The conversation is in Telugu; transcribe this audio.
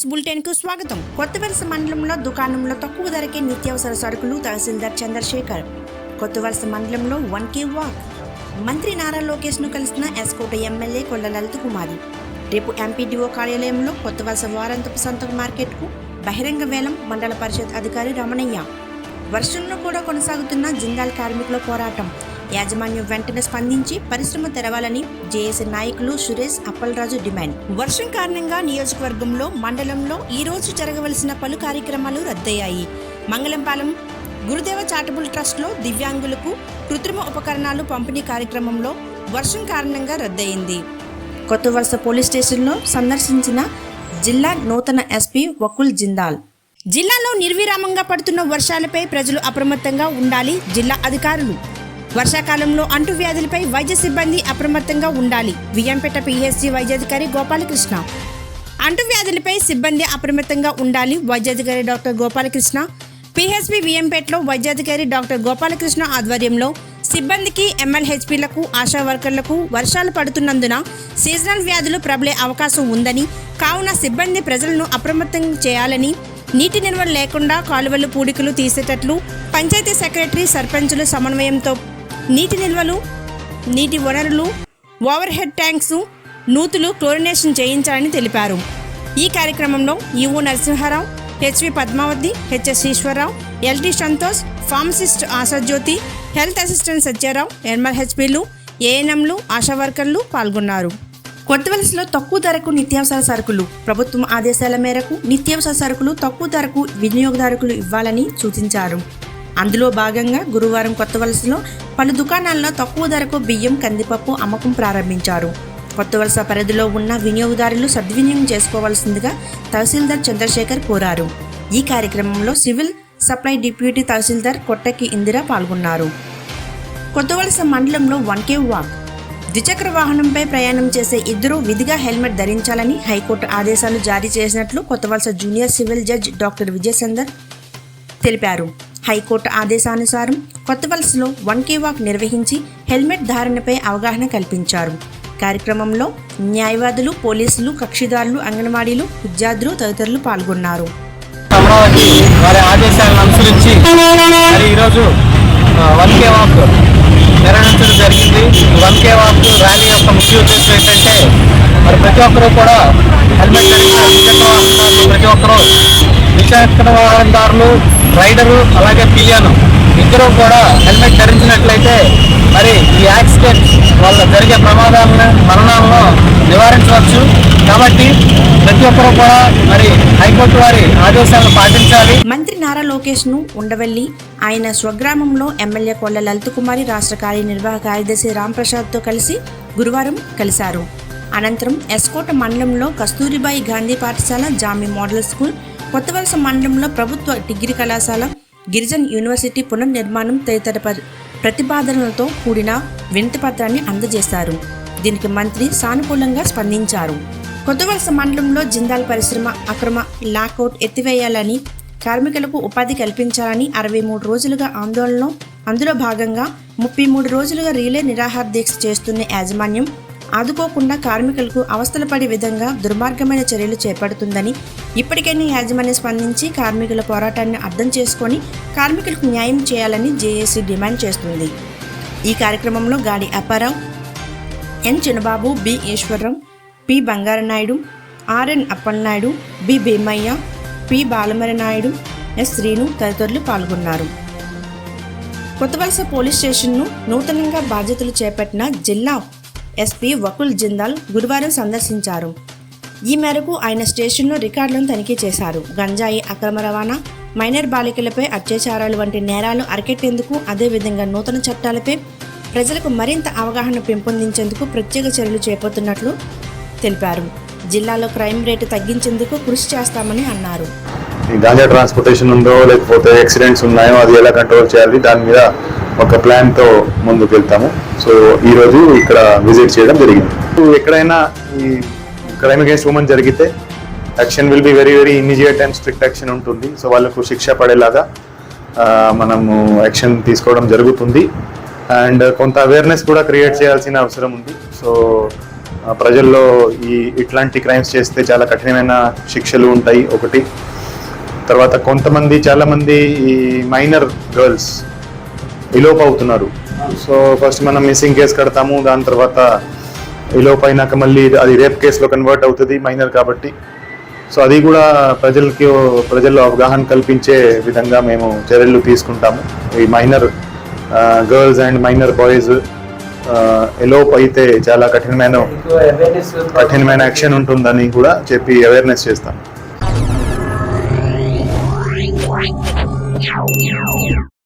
న్యూస్ బులెటిన్కు స్వాగతం కొత్తవలస మండలంలో దుకాణంలో తక్కువ ధరకే నిత్యావసర సరుకులు తహసీల్దార్ చంద్రశేఖర్. కొత్తవలస మండలంలో వన్ కే వాక్. మంత్రి నారా లోకేష్ను కలిసిన ఎస్కోట ఎమ్మెల్యే కొల్ల లలిత కుమారి రేపు ఎంపీడీఓ కార్యాలయంలో కొత్తవలస వారాంతపు సంతక మార్కెట్కు బహిరంగ వేలం మండల పరిషత్ అధికారి రమణయ్య. వర్షంలో కూడా కొనసాగుతున్న జిందాల్ కార్మికుల పోరాటం. యాజమాన్యం వెంటనే స్పందించి పరిశ్రమ తెరవాలని జేఏసీ నాయకులు సురేష్ అప్పలరాజు డిమాండ్. వర్షం కారణంగా నియోజకవర్గంలో మండలంలో ఈ రోజు జరగవలసిన పలు కార్యక్రమాలు రద్దయ్యాయి. మంగళంపాలెం గురుదేవ చారిటబుల్ ట్రస్ట్లో దివ్యాంగులకు కృత్రిమ ఉపకరణాలు పంపిణీ కార్యక్రమంలో వర్షం కారణంగా రద్దయింది. కొత్త వలస పోలీస్ స్టేషన్లో సందర్శించిన జిల్లా నూతన ఎస్పీ వకుల్ జిందాల్. జిల్లాలో నిర్విరామంగా పడుతున్న వర్షాలపై ప్రజలు అప్రమత్తంగా ఉండాలి జిల్లా అధికారులు. వర్షాకాలంలో అంటువ్యాధులపై వైద్య సిబ్బంది అప్రమత్తంగా ఉండాలి. వియ్యంపేట పిహెచ్సి వైద్యాధికారి గోపాలకృష్ణ. అంటువ్యాధులపై సిబ్బంది అప్రమత్తంగా ఉండాలి వైద్యాధికారి డాక్టర్ గోపాలకృష్ణ. పిహెచ్పి విఎంపేటలో వైద్యాధికారి డాక్టర్ గోపాలకృష్ణ ఆధ్వర్యంలో సిబ్బందికి ఎంఎల్హెచ్పీలకు ఆశా వర్కర్లకు వర్షాలు పడుతున్నందున సీజనల్ వ్యాధులు ప్రబలే అవకాశం ఉందని కావున సిబ్బంది ప్రజలను అప్రమత్తం చేయాలని నీటి నిల్వలు లేకుండా కాలువలు పూడికలు తీసేటట్లు పంచాయతీ సెక్రటరీ సర్పంచుల సమన్వయంతో నీటి నిల్వలు నీటి వనరులు ఓవర్ హెడ్ ట్యాంక్స్ నూతులు క్లోరినేషన్ చేయించాలని తెలిపారు. ఈ కార్యక్రమంలో EO Narasimharao HV Padmavathi HS Eswararao LT Santosh pharmacist Ashajyothi health assistant Satyarao ఎంఎల్హెచ్పీలు ఏఎన్ఎంలు ఆశా వర్కర్లు పాల్గొన్నారు. కొత్తవలసలో తక్కువ ధరకు నిత్యావసర సరుకులు ప్రభుత్వం ఆదేశాల మేరకు నిత్యావసర సరుకులు తక్కువ ధరకు వినియోగదారుకులు ఇవ్వాలని సూచించారు. అందులో భాగంగా గురువారం కొత్తవలసలో పలు దుకాణాల్లో తక్కువ ధరకు బియ్యం కందిపప్పు అమ్మకం ప్రారంభించారు. కొత్తవలస పరిధిలో ఉన్న వినియోగదారులు సద్వినియోగం చేసుకోవాల్సిందిగా తహసీల్దార్ చంద్రశేఖర్ కోరారు. ఈ కార్యక్రమంలో civil supply deputy tahsildar Kottaki Indira పాల్గొన్నారు. కొత్తవలస మండలంలో వన్ కే వాక్. ద్విచక్ర వాహనంపై ప్రయాణం చేసే ఇద్దరు విధిగా హెల్మెట్ ధరించాలని హైకోర్టు ఆదేశాలు జారీ చేసినట్లు Kothavalasa junior civil judge doctor Vijayachander తెలిపారు. హైకోర్టు ఆదేశానుసారం కొత్తవలసలో వన్ కే వాక్ నిర్వహించి హెల్మెట్ ధారణపై అవగాహన కల్పించారు. కార్యక్రమంలో న్యాయవాదులు పోలీసులు కక్షిదారులు అంగన్వాడీలు విద్యార్థులు తదితరులు పాల్గొన్నారు. అమరావతి వారి ఆదేశాలను అనుసరించి మరి ఈరోజు వన్ కే వాక్ నిర్వహించడం జరిగింది. వన్ కే వాక్ ర్యాలీ యొక్క ముఖ్య ఉద్దేశం ఏంటంటే మరి ప్రతి ఒక్కరూ కూడా హెల్మెట్ ధరించిన ద్విచక్ర ప్రతి ఒక్కరూ ద్విచక్ర వాహనదారులు రైడరు అలాగే పిలియను ఇద్దరూ కూడా హెల్మెట్ ధరించినట్లయితే మరి ఈ యాక్సిడెంట్ వల్ల జరిగే ప్రమాదాలను మరణాలను నివారించవచ్చు. కాబట్టి ప్రతి ఒక్కరూ కూడా మరి హైకోర్టు వారి ఆదేశాలను పాటించాలి. మంత్రి నారా లోకేష్ను ఉండవెల్లి ఆయన స్వగ్రామంలో ఎమ్మెల్యే కొల్ల లలిత కుమారి రాష్ట్ర కార్యనిర్వాహక కార్యదర్శి రాంప్రసాద్తో కలిసి గురువారం కలిశారు. అనంతరం ఎస్కోట మండలంలో కస్తూరిబాయి గాంధీ పాఠశాల జామి మోడల్ స్కూల్ కొత్తవలస మండలంలో ప్రభుత్వ డిగ్రీ కళాశాల గిరిజన్ యూనివర్సిటీ పునర్నిర్మాణం తదితర ప్రతిపాదనలతో కూడిన వినతిపత్రాన్ని అందజేశారు. దీనికి మంత్రి సానుకూలంగా స్పందించారు. కొత్తవలస మండలంలో జిందాల్ పరిశ్రమ అక్రమ లాకౌట్ ఎత్తివేయాలని కార్మికులకు ఉపాధి కల్పించాలని అరవై మూడు రోజులుగా ఆందోళనలో అందులో భాగంగా ముప్పై మూడు రోజులుగా రీలే నిరాహార దీక్ష చేస్తున్న యాజమాన్యం ఆదుకోకుండా కార్మికులకు అవస్థలు పడే విధంగా దుర్మార్గమైన చర్యలు చేపడుతుందని ఇప్పటికైనా యాజమాన్యం స్పందించి కార్మికుల పోరాటాన్ని అర్థం చేసుకొని కార్మికులకు న్యాయం చేయాలని జేఏసీ డిమాండ్ చేస్తుంది. ఈ కార్యక్రమంలో Gadi Apparao N Chinnababu B Eswararao P Bangaranaidu RN Appalanaidu B Bheemaiah P Balamari Naidu S Srinu తదితరులు పాల్గొన్నారు. కొత్తవలస పోలీస్ స్టేషన్ను నూతనంగా బాధ్యతలు చేపట్టిన జిల్లా ఎస్పీ వకుల్ జిందాల్ గురువారం సందర్శించారు. ఈ మేరకు ఆయన స్టేషన్లో రికార్డులను తనిఖీ చేశారు. గంజాయి అక్రమ రవాణా మైనర్ బాలికలపై అత్యాచారాలు వంటి నేరాలు అరికెట్టేందుకు అదేవిధంగా నూతన చట్టాలపై ప్రజలకు మరింత అవగాహన పెంపొందించేందుకు ప్రత్యేక చర్యలు చేపడుతున్నట్లు తెలిపారు. జిల్లాలో క్రైమ్ రేటు తగ్గించేందుకు కృషి చేస్తామని అన్నారు. ఈ గాంజా ట్రాన్స్పోర్టేషన్ ఉందో లేకపోతే యాక్సిడెంట్స్ ఉన్నాయో అది ఎలా కంట్రోల్ చేయాలి దాని మీద ఒక ప్లాన్తో ముందుకు వెళ్తాము సో ఈరోజు ఇక్కడ విజిట్ చేయడం జరిగింది. ఎక్కడైనా ఈ క్రైమ్ అగేన్స్ట్ ఉమెన్ జరిగితే action will be very very immediate and strict action ఉంటుంది. సో వాళ్ళకు శిక్ష పడేలాగా మనము యాక్షన్ తీసుకోవడం జరుగుతుంది. అండ్ కొంత అవేర్నెస్ కూడా క్రియేట్ చేయాల్సిన అవసరం ఉంది. సో ప్రజల్లో ఈ ఇట్లాంటి క్రైమ్స్ చేస్తే చాలా కఠినమైన శిక్షలు ఉంటాయి. ఒకటి తర్వాత కొంతమంది చాలా మంది ఈ మైనర్ గర్ల్స్ ఇలోప్ అవుతున్నారు సో ఫస్ట్ మనం మిస్సింగ్ కేసు కడతాము దాని తర్వాత ఇలోప్ అయినాక మళ్ళీ అది రేప్ కేసులో కన్వర్ట్ అవుతుంది మైనర్ కాబట్టి. సో అది కూడా ప్రజలకి ప్రజల్లో అవగాహన కల్పించే విధంగా మేము చర్యలు తీసుకుంటాము. ఈ minor girls and minor boys elope అయితే చాలా కఠినమైన కఠినమైన యాక్షన్ ఉంటుందని కూడా చెప్పి అవేర్నెస్ చేస్తాం